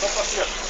Vamos aqui, ó.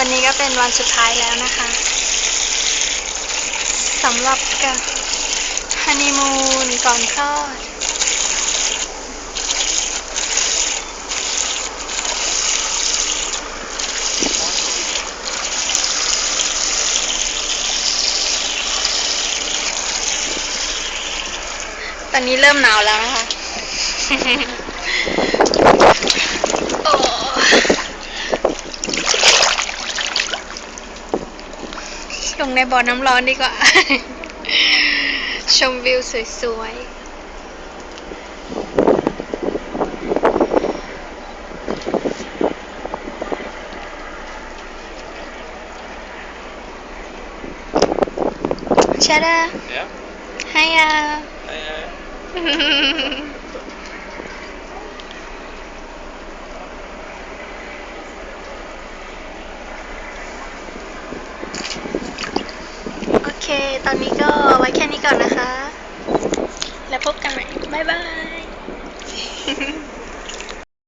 วันนี้ก็เป็นวันสุดท้ายแล้วนะคะสำหรับกับฮันนีมูนก่อนคลอด ตอนนี้เริ่มหนาวแล้วนะคะ โอ้ ลงในบ่อน้ำร้อนดีกว่า ชมวิวสวยๆชาดา Ja? ให้ยา Hey, hey. โอ เค ตอนนี้ก็ไว้แค่นี้ก่อนนะคะ แล้วพบกันใหม่ บ๊ายบาย